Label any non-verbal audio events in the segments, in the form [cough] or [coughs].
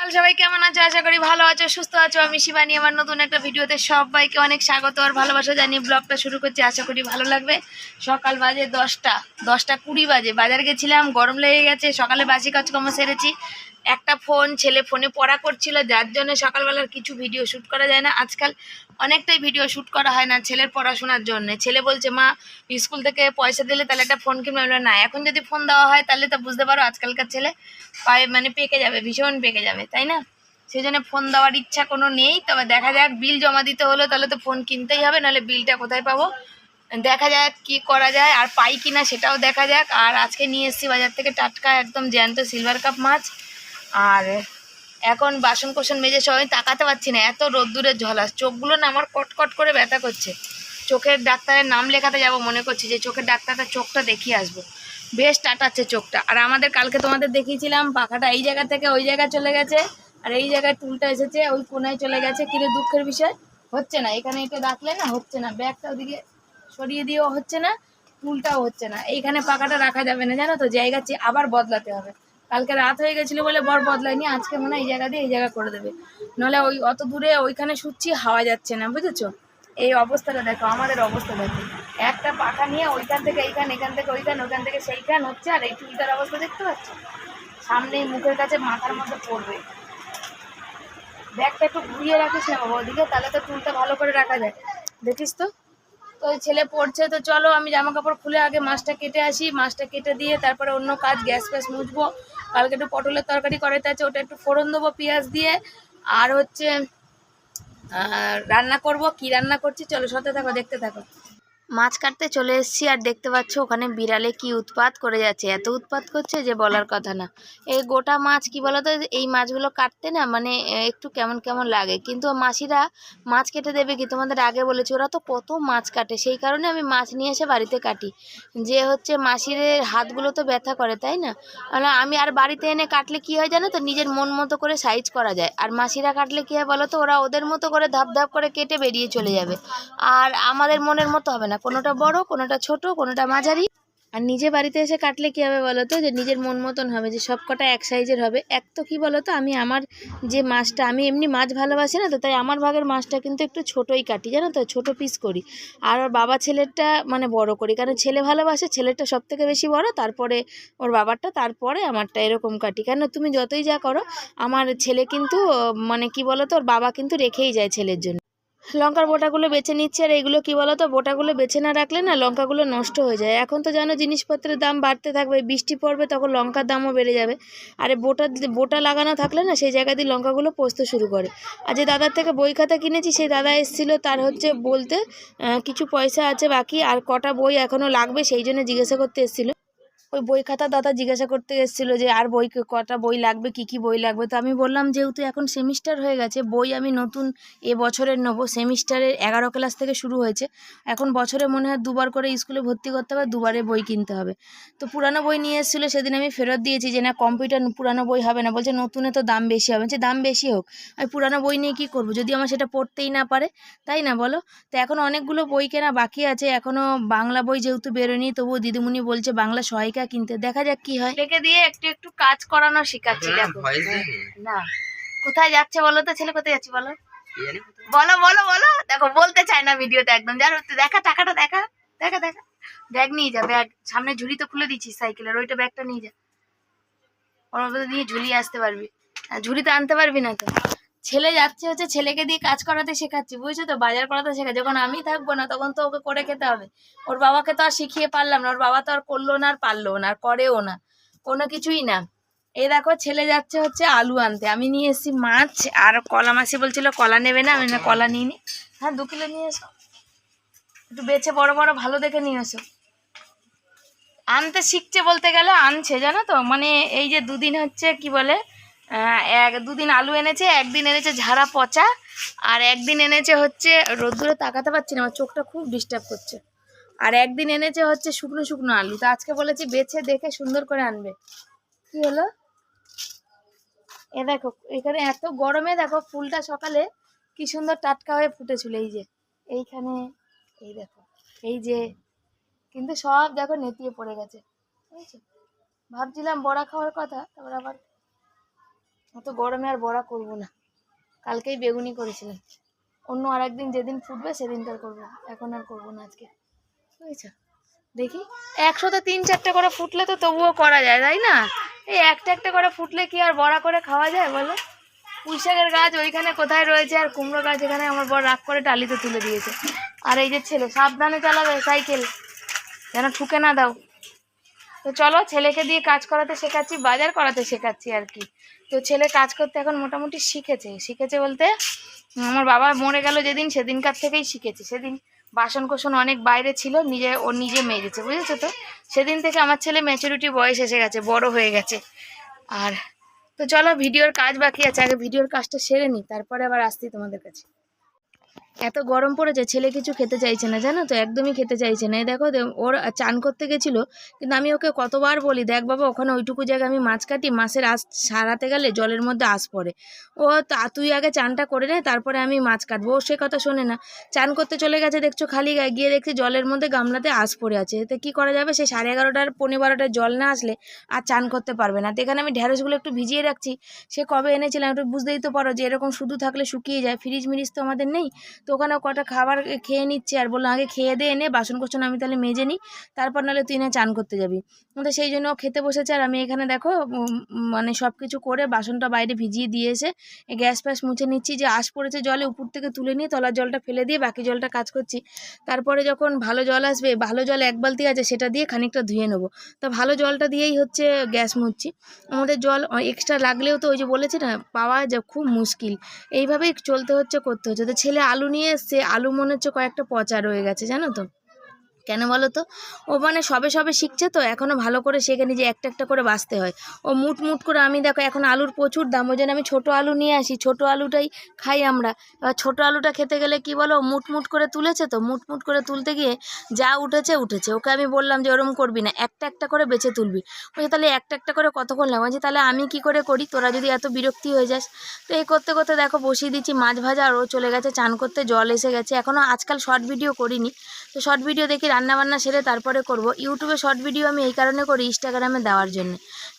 সকাল, সবাই কেমন আছো? আশা করি ভালো আছো, সুস্থ আছো। আমি শিবানী, আমার নতুন একটা ভিডিওতে সবাইকে অনেক স্বাগত আর ভালোবাসা জানিয়ে ব্লগটা শুরু করছি। আশা করি ভালো লাগবে। সকাল বাজে দশটা দশটা কুড়ি বাজে। বাজার গেছিলাম, গরম লেগে গেছে। সকালে বাসি কাজকর্ম সেরেছি। একটা ফোন ছেলে ফোনে পড়া করছিল যার জন্য সকালবেলার কিছু ভিডিও শ্যুট করা যায় না। আজকাল অনেকটাই ভিডিও শ্যুট করা হয় না ছেলের পড়াশোনার জন্য। ছেলে বলছে মা স্কুল থেকে পয়সা দিলে তাহলে একটা ফোন কিনবে। আমি বললাম, না এখন যদি ফোন দেওয়া হয় তাহলে তো বুঝতে পারো আজকালকার ছেলে পায়ে মানে পেকে যাবে ভীষণ পেকে যাবে তাই না? সেই জন্য ফোন দেওয়ার ইচ্ছা কোনো নেই। তবে দেখা যাক বিল জমা দিতে হলো তাহলে তো ফোন কিনতেই হবে নাহলে বিলটা কোথায় পাবো? দেখা যাক কি করা যায় আর পাই কিনা সেটাও দেখা যাক। আর আজকে নিয়ে এসেছি বাজার থেকে টাটকা একদম জ্যান্ত সিলভার কাপ মাছ। আর এখন বাসন কোসন মেজে সবাই তাকাতে পারছি না, এত রোদ্দুরের ঝলাস চোখগুলো না আমার কটকট করে ব্যথা করছে। চোখের ডাক্তারের নাম লেখাতে যাব মনে করছি যে চোখের ডাক্তারটা চোখটা দেখিয়ে আসব। বেশ টাটাচ্ছে চোখটা। আর আমাদের কালকে তোমাদের দেখিয়েছিলাম, পাখাটা এই জায়গা থেকে ওই জায়গায় চলে গেছে, আর এই জায়গায় টুলটা এসেছে, ওই কোনায় চলে গেছে। কিন্তু দুঃখের বিষয়? হচ্ছে না, এখানে এটা রাখলে না হচ্ছে না, ব্যাগটা ওদিকে সরিয়ে দিয়েও হচ্ছে না, টুলটাও হচ্ছে না। এইখানে পাখাটা রাখা যাবে না, জানো তো, জায়গা আবার বদলাতে হবে। কালকে রাত হয়ে গেছিল বলে বর বদলায়নি, আজকে মনে হয় এই জায়গা দিয়ে এই জায়গা করে দেবে। নাহলে ওই অত দূরে ওইখানে শুচ্ছি, হাওয়া যাচ্ছে না, বুঝেছ? এই অবস্থাটা দেখো, আমাদের অবস্থা দেখো। একটা পাখা নিয়ে ওইখান থেকে এইখান, এখান থেকে ওইখান ওইখান থেকে সেইখান হচ্ছে, আর এই চুলটার অবস্থা দেখতে পাচ্ছ? সামনেই মুখের কাছে মাথার মধ্যে পড়বে। ব্যাগটা একটু ঘুরিয়ে রাখিস না বাবা, ওদিকে তাহলে তো চুলটা ভালো করে রাখা যায়। দেখিস তো? তো ছেলে পড়ছে, তো চলো আমি জামা কাপড় খুলে আগে মাছটা কেটে আসি, মাছটা কেটে দিয়ে তারপরে অন্য কাজ, গ্যাস ফ্যাস মুছবো। কালকে একটু পটলের তরকারি করাইতে আছে, ওটা একটু ফোড়ন দেবো, পেঁয়াজ দিয়ে। আর হচ্ছে রান্না করব, কি রান্না করছি? চলো সাথে থাকো, দেখতে থাকো। মাছ কাটতে চলে এসেছি আর দেখতে পাচ্ছ ওখানে বিড়ালে কি উৎপাত করে যাচ্ছে, এত উৎপাত করছে যে বলার কথা না। এই গোটা মাছ, কি বলতো, এই মাছগুলো কাটতে না মানে একটু কেমন কেমন লাগে। কিন্তু মাসিরা মাছ কেটে দেবে কি? তোমাদের আগে বলেছি, ওরা তো কত মাছ কাটে, সেই কারণে আমি মাছ নিয়ে এসে বাড়িতে কাটি। যে হচ্ছে মাসিরের হাতগুলো তো ব্যথা করে, তাই না? আর আমি আর বাড়িতে এনে কাটলে কি হয় জানো তো, নিজের মন মতো করে সাইজ করা যায়। আর মাসিরা কাটলে কি হয় বলো তো ওরা ওদের মতো করে ধাপ ধাপ করে কেটে বেরিয়ে চলে যাবে। আর আমাদের মনের মতো হবে না। কোনোটা বড়, কোনোটা ছোট, কোনোটা মাঝারি। আর নিজে বাড়িতে এসে কাটলে কী হবে বলো তো? যে নিজের মন মতন হবে, যে সব কটা এক সাইজের হবে। এক তো কী বলো তো? আমি আমার যে মাছটা, আমি এমনি মাছ ভালোবাসি না তো, তাই আমার ভাগের মাছটা কিন্তু একটু ছোটোই কাটি, জানো তো? ছোটো পিস করি। আর ওর বাবা ছেলেরটা মানে বড় করি, কারণ ছেলে ভালোবাসে, ছেলেরটা সব থেকে বেশি বড়, তারপরে ওর বাবারটা, তারপরে আমারটা এরকম কাটি। কেন তুমি যতই যা করো, আমার ছেলে কিন্তু মানে কি বলো তো? ওর বাবা কিন্তু রেখেই যায় ছেলের জন্য। লঙ্কার বোটাগুলো বেছে নিচ্ছে আর এগুলো কি বলো তো বোটাগুলো বেছে না রাখলে না লঙ্কাগুলো নষ্ট হয়ে যায়। এখন তো জানো জিনিসপত্রের দাম বাড়তে থাকবে, বৃষ্টি পড়বে তখন লঙ্কার দামও বেড়ে যাবে। আর বোটা বোটা লাগানো থাকলে না সেই জায়গা দিয়ে লঙ্কাগুলো পচতে শুরু করে। আর যে দাদার থেকে বই খাতা কিনেছি, সেই দাদা এসেছিল, তার হচ্ছে বলতে কিছু পয়সা আছে বাকি আর কটা বই এখনও লাগবে, সেই জন্য জিজ্ঞাসা করতে এসেছিল। ওই বই খাতা দাদা জিজ্ঞাসা করতে এসেছিল যে, আর বই কটা বই লাগবে? কি কি বই লাগবে? তো আমি বললাম, যেহেতু এখন সেমিস্টার হয়ে গেছে, বই আমি নতুন এ বছরের নেব। সেমিস্টারের এগারো ক্লাস থেকে শুরু হয়েছে। এখন বছরে মনে হয় দুবার করে স্কুলে ভর্তি করতে হবে, দুবারে বই কিনতে হবে। তো পুরানো বই নিয়ে এসেছিল, সেদিন আমি ফেরত দিয়েছি যে, না কম্পিউটার পুরানো বই হবে না। বলছে, নতুনে তো দাম বেশি হবে। যে দাম বেশি হোক। আমি পুরানো বই নিয়ে কী করব? যদি আমার সেটা পড়তেই না পারে, তাই না বলো? তো এখন অনেকগুলো বই কেনা বাকি আছে। এখনও বাংলা বই যেহেতু বেরোয়নি, তবুও দিদিমণি বলছে, বাংলা সহায়িকা কিনতে দেখা যাক কি হয়। রেখে দিয়ে একটু একটু কাজ করানো শেখাচ্ছি দেখো। না? কোথায় যাচ্ছে বলো তো ছেলে কোথায় যাচ্ছে বলো? বলো বলো বলো। দেখো বলতে চায় না ভিডিওতে একদম। যার তো দেখা টাকাটা দেখা। দেখা দেখা। ব্যাগ নিয়ে যা ব্যাগ। সামনে ঝুড়ি তো খুলে দিচ্ছিস সাইকেলের ওইটা ব্যাগটা নিয়ে যা। ওর মধ্যে নিয়ে ঝুলিয়ে আসতে পারবি। আর ঝুড়ি তো আনতে পারবি না তো। ছেলে যাচ্ছে হচ্ছে ছেলেকে দিয়ে কাজ করাতে শেখাচ্ছি, বুঝছ তো? বাজার করাতে শেখা যখন আমি থাকব না, তখন তো ওকে করে খেতে হবে। ওর বাবাকে তো আর শিখিয়ে পারলাম না। ওর বাবা তো আর করল না আর পারল না, আর করেও না। কোনো কিছুই না। এই দেখো, ছেলে যাচ্ছে হচ্ছে আলু আনতে। আমি নিয়ে এসেছি মাছ আর কলা মাসি বলছিল, কলা নেবে না? আমি না কলা নিয়ে নি। হ্যাঁ দু কিলো নিয়ে এসো। একটু বেছে বড় বড় ভালো দেখে নিয়ে এসো। আনতে শিখছে বলতে গেলে, আনছে, জানো তো? মানে এই যে দুদিন হচ্ছে, কি বলে? এক দুদিন আলু এনেছে, একদিন এনেছে ঝাড়া পচা, আর একদিন এনেছে হচ্ছে রোদ্দুরে তাকাতে পারছি না, আমার চোখটা খুব ডিস্টার্ব করছে। আর একদিন এনেছে হচ্ছে শুকনো শুকনো আলু, তো আজকে বলেছি বেছে দেখে সুন্দর করে আনবে। কি হলো? এ দেখো, এখানে এত গরমে দেখো, ফুলটা সকালে কি সুন্দর টাটকা হয়ে ফুটেছিল, এই যে, এইখানে, এই দেখো, এই যে, কিন্তু সব দেখো নেতিয়ে পড়ে গেছে ভাবছিলাম বড়া খাওয়ার কথা, তারপর আবার অত গরমে আর বড়া করব না। কালকেই বেগুনি করেছিলাম। অন্য আর একদিন যেদিন ফুটবে সেদিনকার করব এখন আর করব না আজকে। বুঝেছ? দেখি। একশোতে তিন চারটে করে ফুটলে তো তবুও করা যায়, তাই না? এই একটা একটা করে ফুটলে কি আর বড়া করে খাওয়া যায় বলো? পুঁই শাকের গাছ ওইখানে কোথায় রয়েছে আর কুমড়ো গাছ এখানে আমার বড় রাগ করে টালিতে তুলে দিয়েছে। আর এই যে ছেলে, সাবধানে চালাবে সাইকেল। যেন ঠুকে না দাও। তো চলো, ছেলেকে দিয়ে কাজ করাতে শেখাচ্ছি, বাজার করাতে শেখাচ্ছি আর কি। তো ছেলে কাজ করতে এখন মোটামুটি শিখেছে। শিখেছে বলতে, আমার বাবা মরে গেল যেদিন, সেদিনকার থেকেই শিখেছে। সেদিন বাসন কোসন অনেক বাইরে ছিল, নিজে, ও নিজে মেজেছে, বুঝেছ তো? সেদিন থেকে আমার ছেলে ম্যাচুরিটি বয়স এসে গেছে, বড় হয়ে গেছে। আর তো চলো, ভিডিওর কাজ বাকি আছে, আগে ভিডিওর কাজটা সেরে নিই, তারপরে আবার আসছি তোমাদের কাছে। এত গরম পড়েছে, ছেলে কিছু খেতে চাইছে না, জানো তো? একদমই খেতে চাইছে না। এই দেখো ওর চান করতে গেছিল, কিন্তু আমি ওকে কতবার বলি, দেখ বাবা, ওখানে ওইটুকু জায়গায় আমি মাছ কাটি, মাছের আঁশ সারাতে গেলে জলের মধ্যে আঁশ পড়ে। ও তা, তুই আগে চানটা করে নে, তারপরে আমি মাছ কাটবো। ও সে কথা শোনে না। চান করতে চলে গেছে, দেখছ, খালি গায়ে, গিয়ে দেখছি জলের মধ্যে গামলাতে আঁশ পড়ে আছে। এতে কী করা যাবে? সে সাড়ে এগারোটার পনেরো বারোটার জল না আসলে আর চান করতে পারবে না। তো এখানে আমি ঢ্যাঁড়সগুলো একটু ভিজিয়ে রাখছি। সে কবে এনেছিলাম একটু বুঝতেই তো পারো যে, এরকম শুধু থাকলে শুকিয়ে যায়। ফ্রিজ মিরিজ তো আমাদের নেই। তো ওখানে কটা খাবার খেয়ে নিচ্ছে আর বলল, আগে খেয়ে দিয়ে এনে বাসন কোসন আমি তাহলে মেজে নিই, তারপর নাহলে তুই না চান করতে যাবি। তো সেই জন্য খেতে বসেছে আর আমি এখানে দেখো মানে সব কিছু করে বাসনটা বাইরে ভিজিয়ে দিয়ে এসে এই গ্যাস ফ্যাস মুছে নিচ্ছি, যে আশ পড়েছে জলে উপর থেকে তুলে নিয়ে তলার জলটা ফেলে দিয়ে বাকি জলটা কাজ করছি। তারপরে যখন ভালো জল আসবে, ভালো জল এক বালতি আছে সেটা দিয়ে খানিকটা ধুয়ে নেব। তো ভালো জলটা দিয়েই হচ্ছে গ্যাস মুছছি। আমাদের জল এক্সট্রা লাগলেও তো ওই যে বলেছে না, পাওয়া যা খুব মুশকিল। এইভাবেই চলতে হচ্ছে, করতে হচ্ছে। তো ছেলে আলু নিয়ে এসছে আলু মনে হচ্ছে কয়েকটা পচা রয়ে গেছে জানো তো? কেন বলো তো? ও মানে সবে সবে শিখছে তো এখনও ভালো করে শেখে যে একটা একটা করে বাঁচতে হয়। ও মুট মুট করে আমি দেখো এখন আলুর প্রচুর দাম, ওই জন্য আমি ছোটো আলু নিয়ে আসি, ছোটো আলুটাই খাই আমরা। এবার ছোটো আলুটা খেতে গেলে কি বলো, মুট মুট করে তুলেছে তো, মুট মুট করে তুলতে গিয়ে যা উঠেছে উঠেছে। ওকে আমি বললাম যে ওরম করবি না, একটা একটা করে বেছে তুলবি। বলছে তাহলে একটা একটা করে কতক্ষণ লাগে বলছি তাহলে আমি কি করে করি? তোরা যদি এত বিরক্তি হয়ে যাস। তো এই করতে করতে দেখো বসিয়ে দিচ্ছি মাছ ভাজা, আর ও চলে গেছে চান করতে, জল এসে গেছে। এখনও আজকাল শর্ট ভিডিও করিনি। তো শর্ট ভিডিও দেখি রান্নাবান্না সেরে তারপরে করব। ইউটিউবে শর্ট ভিডিও আমি এই কারণে করি ইনস্টাগ্রামে দেওয়ার জন্য।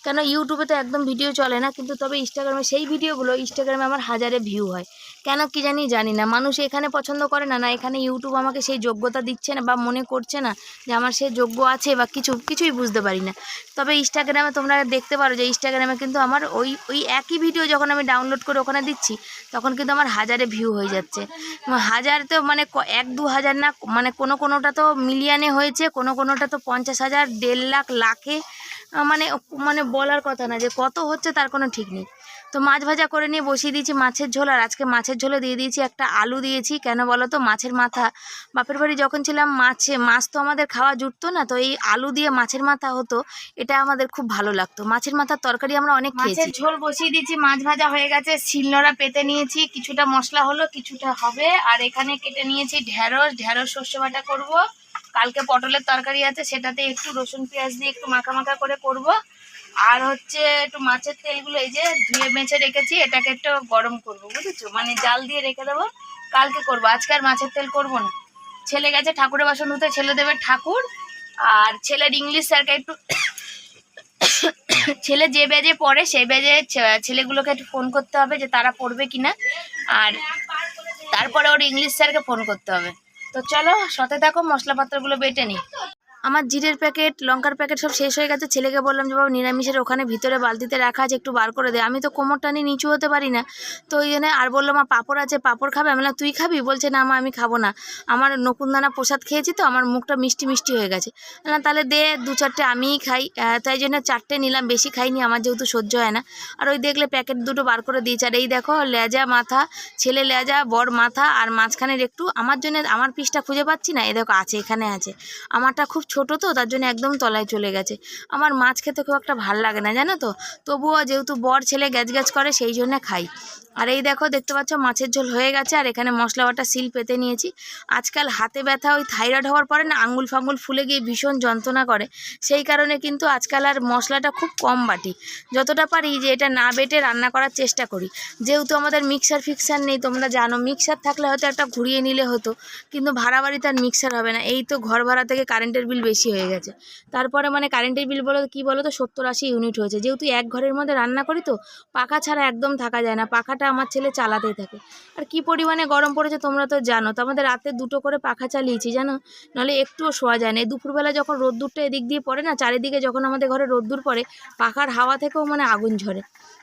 কেন ইউটিউবে তো একদম ভিডিও চলে না, কিন্তু তবে ইনস্টাগ্রামে সেই ভিডিওগুলো ইনস্টাগ্রামে আমার হাজারে ভিউ হয়। কেন কি জানি জানি না, মানুষ এখানে পছন্দ করে না না এখানে ইউটিউব আমাকে সেই যোগ্যতা দিচ্ছে না বা মনে করছে না যে আমার সে যোগ্য আছে বা কিছু, কিছুই বুঝতে পারি না। তবে ইনস্টাগ্রামে তোমরা দেখতে পারো যে ইনস্টাগ্রামে কিন্তু আমার ওই ওই একই ভিডিও যখন আমি ডাউনলোড করে ওখানে দিচ্ছি, তখন কিন্তু আমার হাজারে ভিউ হয়ে যাচ্ছে। হাজার তো মানে এক দু হাজার না মানে কোনো কোনোটা তো মিলিয়নে হয়েছে, কোনো কোনোটা তো পঞ্চাশ হাজার, দেড় লাখ, লাখে মানে মানে বলার কথা না যে কত হচ্ছে তার কোনো ঠিক নেই। তো মাছ ভাজা করে নিয়ে বসিয়ে দিয়েছি মাছের ঝোল আর আজকে মাছের ঝোলে দিয়ে দিয়েছি একটা আলু দিয়েছি। কেন বলো তো মাছের মাথা। বাপের বাড়ি যখন ছিলাম মাছে মাছ তো আমাদের খাওয়া জুটতো না তো এই আলু দিয়ে মাছের মাথা হতো এটা আমাদের খুব ভালো লাগতো। মাছের মাথার তরকারি আমরা অনেক খেয়েছি। ঝোল বসিয়ে দিয়েছি মাছ ভাজা হয়ে গেছে শিলনোড়া পেতে নিয়েছি কিছুটা মশলা হলো কিছুটা হবে আর এখানে কেটে নিয়েছি ঢ্যাঁড়স ঢ্যাঁড়স সর্ষে বাটা করব। কালকে পটলের তরকারি আছে, সেটাতে একটু রসুন পেঁয়াজ দিয়ে একটু মাখা মাখা করে করব। আর হচ্ছে একটু মাছের তেলগুলো এই যে ধুয়ে বেঁচে রেখেছি, এটাকে একটু গরম করব, বুঝেছ? মানে জাল দিয়ে রেখে দেবো, কালকে করব। আজকে আর মাছের তেল করব না। ছেলে গেছে ঠাকুরের বাসন ধুতে, ছেলে দেবে ঠাকুর। আর ছেলের ইংলিশ স্যারকে একটু [coughs] ছেলে যে ব্যাজে পড়ে, সেই ব্যাজে ছেলেগুলোকে একটু ফোন করতে হবে যে তারা পড়বে কিনা। আর তারপরে ওর ইংলিশ স্যারকে ফোন করতে হবে। তো চলো সাথে থাকো মশলাপত্রগুলো বেটে নিই। আমার জিরের প্যাকেট, লঙ্কার প্যাকেট সব শেষ হয়ে গেছে। ছেলেকে বললাম যে, বাবা, নিরামিষের ওখানে ভিতরে বালতিতে রাখা আছে, একটু বার করে দে। আমি তো কোমর টানি নিচু হতে পারি না। তো ওই জন্য আর বলল, মা, পাঁপড় আছে, পাঁপড় খাবে? আমি বললাম, তুই খাবি? বলছে, না, মা, আমি খাব না। আমার নকুনদানা প্রসাদ খেয়েছি তো, আমার মুখটা মিষ্টি মিষ্টি হয়ে গেছে। না তাহলে দে, দু চারটে আমিই খাই। তাই জন্য চারটে নিলাম, বেশি খাইনি, আমার যেহেতু সহ্য হয় না। আর ওই দেখলে প্যাকেট দুটো বার করে দিয়েছে। আর এই দেখো, লেজা মাথা, ছেলে লেজা, বর মাথা, আর মাঝখানের একটু। আমার জন্য, আমার পিসটা খুঁজে পাচ্ছি না। এ দেখো, আছে, এখানে আছে। আমারটা খুব ছোট তো, তার জন্য একদম তলায় চলে গেছে। আমার মাছ খেতে খুব একটা ভালো লাগে না, জানো তো? তবুও যেহেতু বর, ছেলে গ্যাজ গ্যাজ করে, সেই জন্য খাই। আর এই দেখো, দেখতে পাচ্ছ, মাছের ঝোল হয়ে গেছে, আর এখানে মশলা বাটা সিল পেতে নিয়েছি। আজকাল হাতে ব্যথা, ওই থাইরয়েড হওয়ার পরে না, আঙুল ফাঙ্গুল ফুলে গিয়ে ভীষণ যন্ত্রণা করে। সেই কারণে কিন্তু আজকাল আর মশলাটা খুব কম বাটি। যতটা পারি যে এটা না বেটে রান্না করার চেষ্টা করি। যেহেতু আমাদের মিক্সার ফিক্সার নেই, তোমরা জানো, মিক্সার থাকলে হয়তো একটা ঘুরিয়ে নিলে হতো, কিন্তু ভাড়া বাড়িতে আর মিক্সার হবে না। এই তো ঘর ভাড়া থেকে কারেন্টের বিল বেশি হয়ে গেছে। তারপরে মানে কারেন্টের বিল বলো, কী বলো তো সত্তর আশি ইউনিট হয়েছে। যেহেতু এক ঘরের মধ্যে রান্না করি তো, পাখা ছাড়া একদম থাকা যায় না। পাখাটা আমার ছেলে চালাতেই থাকে। আর কি পরিমাণে গরম পড়েছে তোমরা তো জানো। তো আমাদের রাতে দুটো করে পাখা চালিয়েছি, জানো? নাহলে একটুও শোয়া যায় না। দুপুরবেলা যখন রোদ্দুরটা এদিক দিয়ে পড়ে না, চারিদিকে যখন আমাদের ঘরে রোদ্দুর পড়ে, পাখার হাওয়া থেকেও মানে আগুন ঝরে।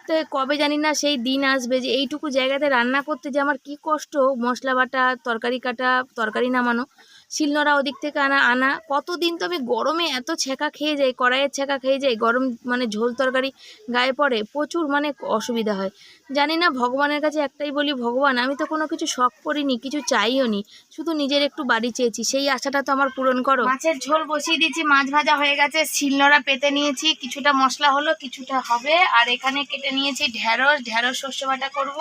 তো কবে জানি না সেই দিন আসবে যে, এইটুকু জায়গাতে রান্না করতে যে আমার কি কষ্ট? মশলা বাটা, তরকারি কাটা, তরকারি নামানো। শিলনোড়া ওদিক থেকে আনা আনা। কতদিন তো আমি গরমে এত ছেঁকা খেয়ে যাই, কড়াইয়ের ছেঁকা খেয়ে যাই, গরম মানে ঝোল তরকারি গায়ে পড়ে, প্রচুর মানে অসুবিধা হয়। জানি না ভগবানের কাছে একটাই বলি, ভগবান, আমি তো কোনো কিছু শখ করিনি, কিছু চাইও নি, শুধু নিজের একটু বাড়ি চেয়েছি, সেই আশাটা তো আমার পূরণ করো। মাছের ঝোল বসিয়ে দিয়েছি, মাছ ভাজা হয়ে গেছে, শিলনোড়া পেতে নিয়েছি, কিছুটা মশলা হলো, কিছুটা হবে, আর এখানে কেটে নিয়েছি ঢ্যাঁড়স ঢ্যাঁড়স শস্য বাটা করব।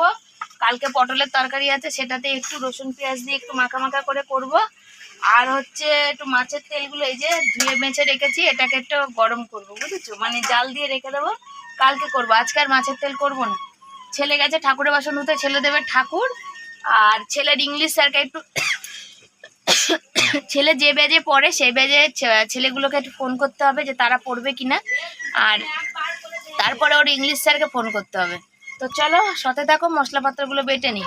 কালকে পটলের তরকারি আছে, সেটাতে একটু রসুন পেঁয়াজ দিয়ে একটু মাখা মাখা করে করব। আর হচ্ছে একটু মাছের তেলগুলো এই যে ধুয়ে বেঁচে রেখেছি, এটাকে একটু গরম করব, বুঝেছ? মানে জাল দিয়ে রেখে দেবো, কালকে করব। আজকে আর মাছের তেল করব না। ছেলে গেছে ঠাকুরের বাসন ধুতে, ছেলে দেবে ঠাকুর। আর ছেলের ইংলিশ স্যারকে একটু [coughs] ছেলে যে ব্যাজে পড়ে সেই ব্যাজে ছে- ছেলেগুলোকে একটু ফোন করতে হবে যে তারা পড়বে কিনা। আর তারপরে ওর ইংলিশ স্যারকে ফোন করতে হবে। তো চলো, সাথে থাকো, মশলাপাত্রগুলো বেটে নিই।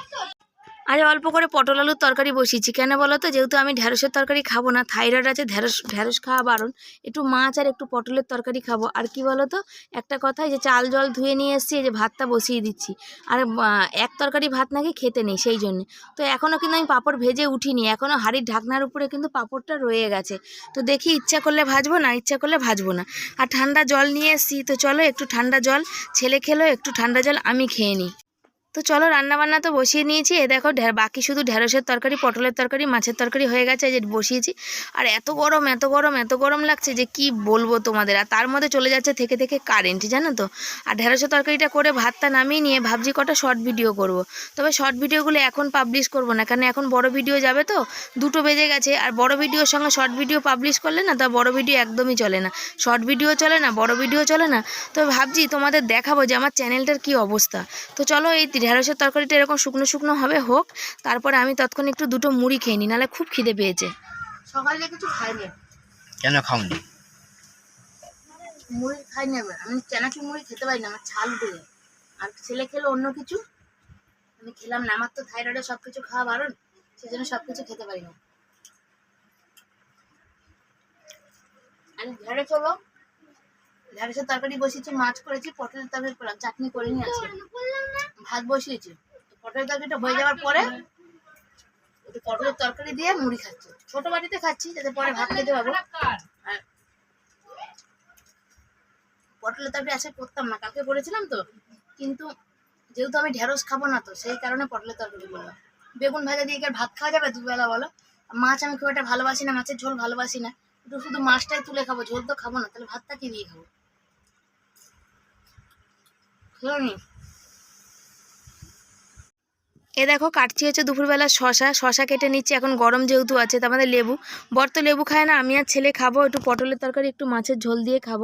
আরে অল্প করে পটল আলুর তরকারি বসিয়েছি। কেন বলো তো যেহেতু আমি ঢ্যাঁড়সের তরকারি খাব না, থাইরয়েড আছে ঢ্যাঁড়স ঢ্যাঁড়স খাওয়া বারণ। একটু মাছ আর একটু পটলের তরকারি খাব। আর কি বলো তো একটা কথা যে চাল জল ধুয়ে নিয়ে এসেছি যে ভাতটা বসিয়ে দিচ্ছি। আর এক তরকারি ভাত নাকি খেতে নেই সেই জন্যে। তো এখনও কিন্তু আমি পাঁপড় ভেজে উঠিনি। এখনও হাঁড়ির ঢাকনার উপরে কিন্তু পাঁপড়টা রয়ে গেছে। তো দেখি ইচ্ছা করলে ভাজবো না, ইচ্ছা করলে ভাজবো না। আর ঠান্ডা জল নিয়ে এসেছি, তো চলো একটু ঠান্ডা জল, ছেলে খেলো, একটু ঠান্ডা জল আমি খেয়ে নিই। তো চলো রান্না বান্না তো বসিয়ে নিয়েছি। এ দেখো বাকি শুধু ঢ্যাঁড়সের তরকারি, পটলের তরকারি, মাছের তরকারি হয়ে গেছে যে বসিয়েছি। আর এত গরম এত গরম এত গরম লাগছে যে কি বলব তোমাদের? আর তার মধ্যে চলে যাচ্ছে থেকে থেকে কারেন্ট, জানো তো? আর ঢ্যাঁড়সের তরকারিটা করে ভাতটা নামিয়ে নিয়ে ভাবছি কটা শর্ট ভিডিও করব। তবে শর্ট ভিডিওগুলো এখন পাবলিশ করব না কারণ এখন বড় ভিডিও যাবে তো? দুটো বেজে গেছে, আর বড় ভিডিওর সঙ্গে শর্ট ভিডিও পাবলিশ করলে না, তা বড় ভিডিও একদমই চলে না। শর্ট ভিডিও চলে না, বড় ভিডিও চলে না। তো ভাবছি তোমাদের দেখাবো যে আমার চ্যানেলটার কি অবস্থা। তো চলো এই ঢেঁড়সের তরকারিটা এরকম শুকনো শুকনো হবে হোক। তারপরে আমি তৎক্ষণ একটু দুটো মুড়ি খেয়ে নিই নাহলে খুব খিদে পেয়েছে। সকালে কিছু খাইনি। কেন খাওনি? মুড়ি খাইনি এবার। আমি চানাচুর মুড়ি খেতে পারি না আমার ছাল উঠে যায় আর ছেলে খেলো অন্য কিছু। আমি খেলাম না আমার তো থাইরয়েডে সব কিছু খাওয়া বারণ সেজন্য সব কিছু খেতে পারি না। আমি ঢেঁড়ে চলো ঢেঁড়সের তরকারি বসিয়েছি মাছ করেছি পটলের তরকারি করলাম চাটনি করে নিয়ে আছি ভাত বসিয়েছি। পটলের তরকারিটা হয়ে যাওয়ার পরে পটলের তরকারি দিয়ে মুড়ি খাচ্ছি। ছোট বাটিতে খাচ্ছি, যাতে পরে ভাত খেতে পারব। পটলের তরকারি আশা করতাম না, কালকে করেছিলাম তো। কিন্তু যেহেতু আমি ঢেঁড়স খাব না তো, সেই কারণে পটলের তরকারি করলাম বেগুন ভাজা দিয়ে ভাত খাওয়া যাবে দুবেলা বলো? মাছ আমি খুব একটা ভালোবাসি না, মাছের ঝোল ভালোবাসি না। একটু শুধু মাছটাই তুলে খাব, ঝোল তো খাব না, তাহলে ভাতটা কি দিয়ে খাব? খেয়ে এ দেখো, কাটছি হচ্ছে দুপুরবেলা শশা। শশা কেটে নিচ্ছি, এখন গরম যেহেতু আছে তো আমাদের লেবু। বর তো লেবু খায় না, আমি আর ছেলে খাব, একটু পটলের তরকারি, একটু মাছের ঝোল দিয়ে খাব,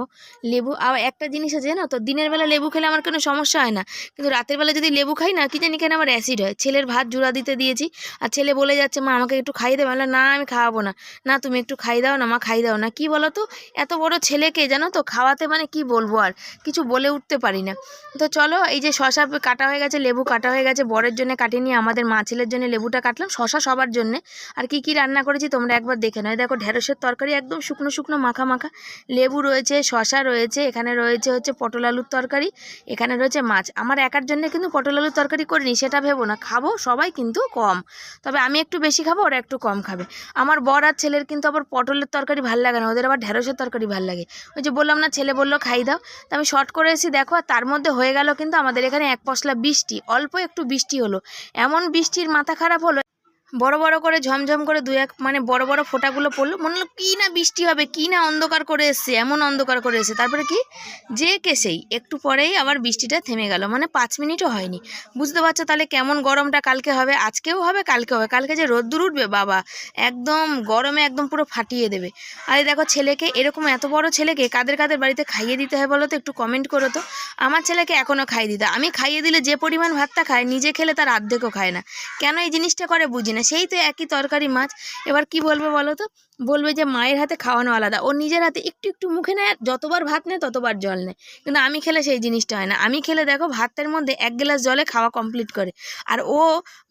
লেবু। আর একটা জিনিস আছে না তো, দিনের বেলা লেবু খেলে আমার কোনো সমস্যা হয় না, কিন্তু রাতের বেলা যদি লেবু খাই না, কি জানি কেন আমার অ্যাসিড হয়। ছেলের ভাত জুড়া দিতে দিয়েছি, আর ছেলে বলে যাচ্ছে, মা, আমাকে একটু খাই দেবে না, আমি খাওয়াবো না। না, তুমি একটু খাই দাও না, মা খাই দাও না। কি বলো তো এত বড় ছেলেকে, জানো তো, খাওয়াতে মানে কি বলব আর, কিছু বলে উঠতে পারি না। তো চলো, এই যে শশা কাটা হয়ে গেছে, লেবু কাটা হয়ে গেছে, বরের জন্য কাটিয়ে নিয়ে আমাদের মা ছেলের জন্য লেবুটা কাটলাম, শশা সবার জন্য। আর কি কি রান্না করেছি তোমরা একবার দেখে নয় দেখো ঢেঁড়সের তরকারি একদম শুকনো শুকনো মাখা মাখা। লেবু রয়েছে, শশা রয়েছে, এখানে রয়েছে হচ্ছে পটল আলুর তরকারি, এখানে রয়েছে মাছ। আমার একার জন্য কিন্তু পটল আলুর তরকারি করিনি, সেটা ভেবো না। খাব সবাই কিন্তু কম। তবে আমি একটু বেশি খাব, ওরা একটু কম খাবে। আমার বর আর ছেলের কিন্তু আবার পটলের তরকারি ভালো লাগে না, ওদের আবার ঢেঁড়সের তরকারি ভালো লাগে। ওই যে বললাম না, ছেলে বলল খাই দাও। তো আমি শর্ট করে এসেছি, দেখো, আর তার মধ্যে হয়ে গেল কিন্তু আমাদের এখানে এক পশলা বৃষ্টি, অল্প একটু বৃষ্টি হলো। এমন বৃষ্টির মাথা খারাপ হলো বড় বড় করে ঝমঝম করে দু এক মানে বড় বড় ফোঁটাগুলো পড়ল। মনে হলো কী না বৃষ্টি হবে, কী না অন্ধকার করে এসছে, এমন অন্ধকার করে এসছে। তারপরে কি? যে কে সেই। একটু পরেই আবার বৃষ্টিটা থেমে গেল মানে পাঁচ মিনিটও হয়নি। বুঝতে পারছ তাহলে কেমন গরমটা কালকে হবে? আজকেও হবে, কালকে হবে। কালকে যে রোদ্দুর উঠবে, বাবা! একদম গরমে একদম পুরো ফাটিয়ে দেবে। আর দেখো ছেলেকে, এরকম এত বড় ছেলেকে কাদের কাদের বাড়িতে খাইয়ে দিতে হয় বলো তো? একটু কমেন্ট করো তো। আমার ছেলেকে এখনও খাইয়ে দিত আমি খাইয়ে দিলে যে পরিমাণ ভাতটা খায়, নিজে খেলে তার আর্ধেকও খায় না। কেন এই জিনিসটা করে বুঝি না, সেই তো একই তরকারি মাছ। এবার কি বলবে বলো তো? বলবে যে মায়ের হাতে খাওয়ানো আলাদা। ও নিজের হাতে একটু একটু মুখে নেয়, যতবার ভাত নেয় ততবার জল নেয়। কিন্তু আমি খেলে সেই জিনিসটা হয় না। আমি খেলে দেখো ভাতের মধ্যে এক গ্লাস জলে খাওয়া কমপ্লিট করে। আর ও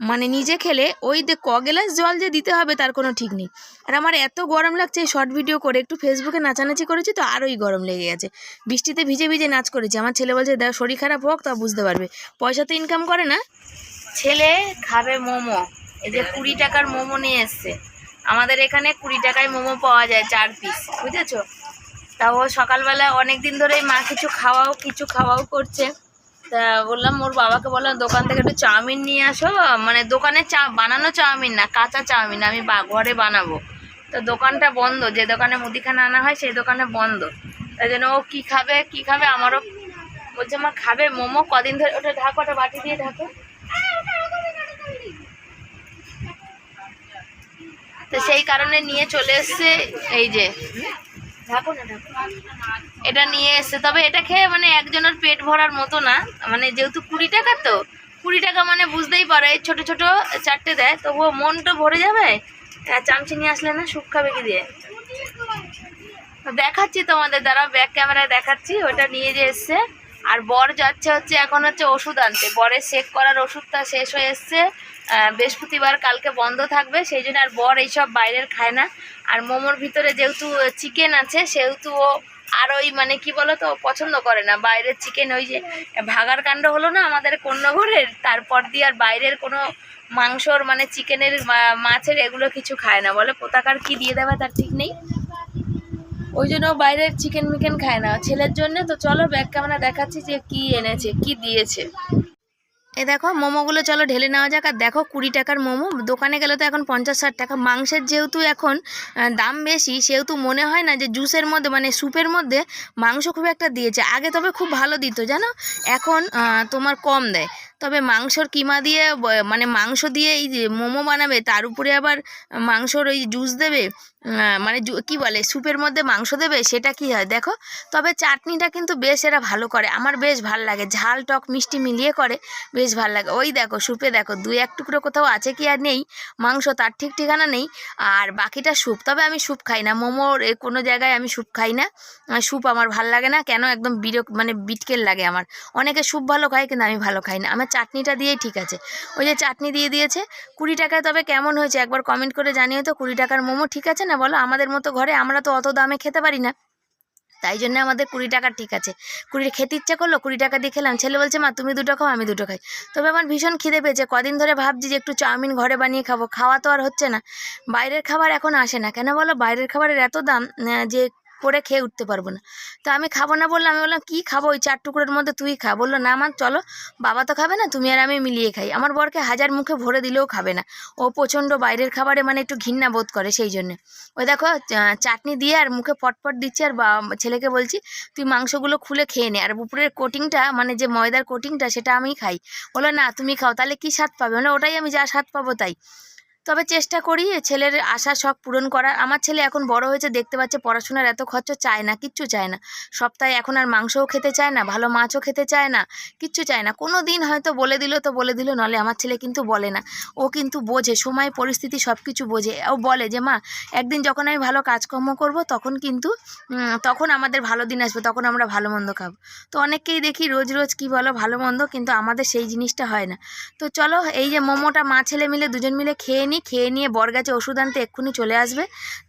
মানে নিজে খেলে ওই যে ক গ্লাস জল যে দিতে হবে তার কোনো ঠিক নেই। আর আমার এত গরম লাগছে এই শর্ট ভিডিও করে, একটু ফেসবুকে নাচানাচি করেছি তো আরোই গরম লেগে গেছে। বৃষ্টিতে ভিজে ভিজে নাচ করেছি। আমার ছেলে বলছে শরীর খারাপ হোক, তা বুঝতে পারবে। পয়সা তো ইনকাম করে না। ছেলে খাবে মোমো। এই যে কুড়ি টাকার মোমো নিয়ে এসছে। আমাদের এখানে কুড়ি টাকায় মোমো পাওয়া যায় চার পিস বুঝেছ? তা ও সকালবেলা অনেক দিন ধরেই মা কিছু খাওয়াও কিছু খাওয়াও করছে। তা বললাম, ওর বাবাকে বললাম, দোকান থেকে একটু চাউমিন নিয়ে আসো। মানে দোকানে চা, বানানো চাউমিন না, কাঁচা চাউমিন আমি বা- ঘরে বানাবো। তো দোকানটা বন্ধ, যে দোকানে মুদিখানা আনা হয়, সেই দোকানে বন্ধ। তাই জন্য ও কী খাবে কী খাবে আমারও বলছে, মা, খাবে, মোমো কদিন ধরে, ওটা ঢাকো, ওটা বাটি দিয়ে ঢাকো। তো সেই কারণে নিয়ে চলে এসছে এই যে। এটা নিয়ে এসছে। তবে এটা খেয়ে মানে একজনের পেট ভরার মতো না। মানে যেহেতু কুড়ি টাকা তো, কুড়ি টাকা মানে বুঝতেই পারে ছোটো ছোটো চারটে দেয়, তবুও মনটা ভরে যাবে? আর চামচি নিয়ে আসলে না, সুখ খাবে কি দিয়ে? দেখাচ্ছি তোমাদের দ্বারা ব্যাক ক্যামেরায় দেখাচ্ছি, ওটা নিয়ে যে এসছে। আর বর যাচ্ছে হচ্ছে, এখন হচ্ছে ওষুধ আনতে। বরের চেক করার ওষুধটা শেষ হয়ে এসছে। বৃহস্পতিবার কালকে বন্ধ থাকবে, সেই জন্য আর বর এইসব বাইরের খায় না। আর মোমোর ভিতরে যেহেতু চিকেন আছে, সেহেতু ও আর ওই মানে কি বলো তো পছন্দ করে না। বাইরের চিকেন ওই যে ভাগার কাণ্ড হলো না আমাদের কন্যঘরের তারপর দিয়ে আর বাইরের কোনো মাংসর মানে চিকেনের মাছের এগুলো কিছু খায় না। বলে পোতাকার কি দিয়ে দেবে তার ঠিক নেই। ওই জন্য বাইরের চিকেন মিকেন খায় না। ছেলের জন্য তো চলো ব্যাগ ক্যামেরা দেখাচ্ছি যে কি এনেছে, কি দিয়েছে। এ দেখো, মোমোগুলো চলো ঢেলে নেওয়া যাক। আর দেখো, কুড়ি টাকার মোমো। দোকানে গেলে তো এখন পঞ্চাশ ষাট টাকা। মাংসের যেহেতু এখন দাম বেশি, সেহেতু মনে হয় না যে জুসের মধ্যে মানে স্যুপের মধ্যে মাংস খুব একটা দিয়েছে। আগে তবে খুব ভালো দিত, জানো? এখন তোমার কম দেয়। তবে মাংসর কিমা দিয়ে মানে মাংস দিয়ে এই মোমো বানাবে, তার উপরে আবার মাংসর ওই জুস দেবে মানে জু- কি বলে, স্যুপের মধ্যে মাংস দেবে, সেটা কি হয়? দেখো, তবে চাটনিটা কিন্তু বেশ এরা ভালো করে। আমার বেশ ভালো লাগে। ঝাল, টক, মিষ্টি মিলিয়ে করে, বেশ ভালো লাগে। ওই দেখো, স্যুপে দেখো, দুই এক টুকরো কোথাও আছে কি আর নেই? মাংস তার ঠিক ঠিকানা নেই। আর বাকিটা স্যুপ। তবে আমি স্যুপ খাই না। মোমোর কোনো জায়গায় আমি স্যুপ খাই না। স্যুপ আমার ভালো লাগে না। কেন? একদম বিরক মানে বিটকেল লাগে আমার। অনেকে স্যুপ ভালো খায়, কিন্তু আমি ভালো খাই না। আমার চাটনিটা দিয়েই ঠিক আছে। ওই যে চাটনি দিয়ে দিয়েছে, কুড়ি টাকায় তবে কেমন হয়েছে? একবার কমেন্ট করে জানিয়ে তো, কুড়ি টাকার মোমো ঠিক আছে না বলো? আমাদের মতো ঘরে আমরা তো অত দামে খেতে পারি না। তাই জন্য আমাদের কুড়ি টাকা ঠিক আছে। কুড়ি খেতে ইচ্ছা করল, কুড়ি টাকা দিয়ে খেলাম। ছেলে বলছে, মা, তুমি দুটো খাও, আমি দুটো খাই। তবে আমার ভীষণ খিদে পেয়েছে। কদিন ধরে ভাবছি যে একটু চাউমিন ঘরে বানিয়ে খাব। খাওয়া তো আর হচ্ছে না। বাইরের খাবার এখন আসে না। কেন বলো? বাইরের খাবারের এত দাম যে করে খেয়ে উঠতে পারব না। তো আমি খাব না বললাম আমি বললাম, কী খাব? ওই চার টুকরোর মধ্যে তুই খা। বলল, না আমার চলো, বাবা তো খাবে না, তুমি আর আমি মিলিয়ে খাই। আমার বরকে হাজার মুখে ভরে দিলেও খাবে না। ও প্রচণ্ড বাইরের খাবারে মানে একটু ঘৃণা বোধ করে সেই জন্যে। ওই দেখো চাটনি দিয়ে আর মুখে ফটফট দিচ্ছে আর ছেলেকে বলছি, তুই মাংসগুলো খুলে খেয়ে নে। আর উপরের কোটিংটা মানে যে ময়দার কোটিংটা, সেটা আমিই খাই। বলো না, তুমি খাও, তাহলে কি স্বাদ পাবে? মানে ওটাই আমি যা স্বাদ পাবো তাই। তবে চেষ্টা করি ছেলের আশা শখ পূরণ করার। আমার ছেলে এখন বড় হয়েছে, দেখতে পাচ্ছে পড়াশোনার এত খরচ চায় না, কিচ্ছু চায় না। সপ্তাহে এখন আর মাংসও খেতে চায় না, ভালো মাছও খেতে চায় না, কিচ্ছু চায় না। কোনো দিন হয়তো বলে দিল তো বলে দিল, নলে আমার ছেলে কিন্তু বলে না। ও কিন্তু বোঝে, সময়, পরিস্থিতি সব কিছু বোঝে। ও বলে যে, মা, একদিন যখন আমি ভালো কাজকর্ম করব, তখন কিন্তু তখন আমাদের ভালো দিন আসবে, তখন আমরা ভালো মন্দ খাব। তো অনেককেই দেখি রোজ রোজ কি বলো, ভালো মন্দ, কিন্তু আমাদের সেই জিনিসটা হয় না। তো চলো, এই যে মোমোটা মা ছেলে মিলে দুজন মিলে খেয়ে নিই খেয়ে নিয়ে বর গেছে ওষুধ আনতে এক্ষুনি চলে আসবে।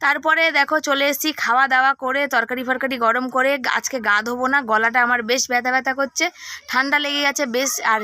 তারপরে দেখো চলে এসেছি খাওয়া দাওয়া করে তরকারি ফরকারি গরম করে, আজকে গা ধোবো না, গলাটা আমার বেশ ব্যথা ব্যথা করছে, ঠান্ডা লেগে গেছে বেশ, আর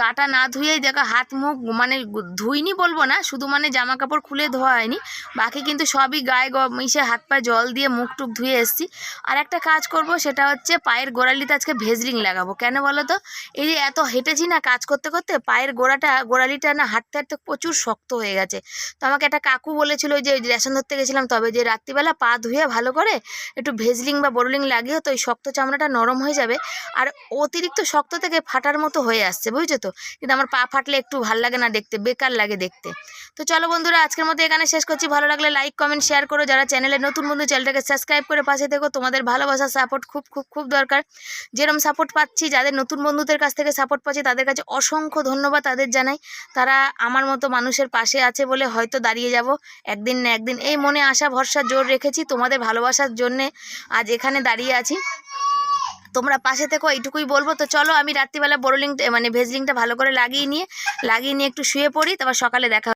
গাটা না ধুয়েই দেখো হাত মুখ মানে ধুইনি বলব না, শুধু মানে জামা কাপড় খুলে ধোয়া হয়নি, বাকি কিন্তু সবই গায়ে মিশে হাত পায়ে জল দিয়ে মুখ টুক ধুয়ে এসেছি। আর একটা কাজ করব, সেটা হচ্ছে পায়ের গোড়ালিতে আজকে ভেজলিং লাগাবো, কেন বলো তো? এই যে এত হেঁটেছি না কাজ করতে করতে, পায়ের গোড়াটা, গোড়ালিটা না হাঁটতে হাঁটতে প্রচুর শক্ত হয়ে গেছে। আছে। তো আমাকে একটা কাকু বলেছিল যে রেশন ধরতে গেছিলাম তবে যে রাত্রিবেলা পা ধুয়ে ভালো করে একটু ভেজলিং বা বোরলিং লাগিয়ে তো ওই শক্ত চামড়াটা নরম হয়ে যাবে আর অতিরিক্ত শক্ত থেকে ফাটার মতো হয়ে আসছে, বুঝছ তো? কিন্তু আমার পা ফাটলে একটু ভালো লাগে না দেখতে, বেকার লাগে দেখতে। তো চলো বন্ধুরা, আজকের মতো এখানে শেষ করছি। ভালো লাগলে লাইক কমেন্ট শেয়ার করো। যারা চ্যানেলে নতুন বন্ধু চ্যানেলটাকে সাবস্ক্রাইব করে পাশে থেকো। তোমাদের ভালোবাসা সাপোর্ট খুব খুব খুব দরকার। যেরকম সাপোর্ট পাচ্ছি, যাদের নতুন বন্ধুদের কাছ থেকে সাপোর্ট পাচ্ছি, তাদের কাছে অসংখ্য ধন্যবাদ তাদের জানাই। তারা আমার মতো মানুষের পাশে আছে বলে হয়তো দাঁড়িয়ে যাব। একদিন না একদিন। এই মনে আশা, ভরসা, জোর রেখেছি তোমাদের ভালোবাসার জন্যে আজ এখানে দাঁড়িয়ে আছি। তোমরা পাশে থেকো, এইটুকুই বলব। তো চলো আমি রাত্রিবেলা বড়লিং মানে ভেজলিংটা ভালো করে লাগিয়ে নিয়ে লাগিয়ে নিয়ে একটু শুয়ে পড়ি, তারপর সকালে দেখা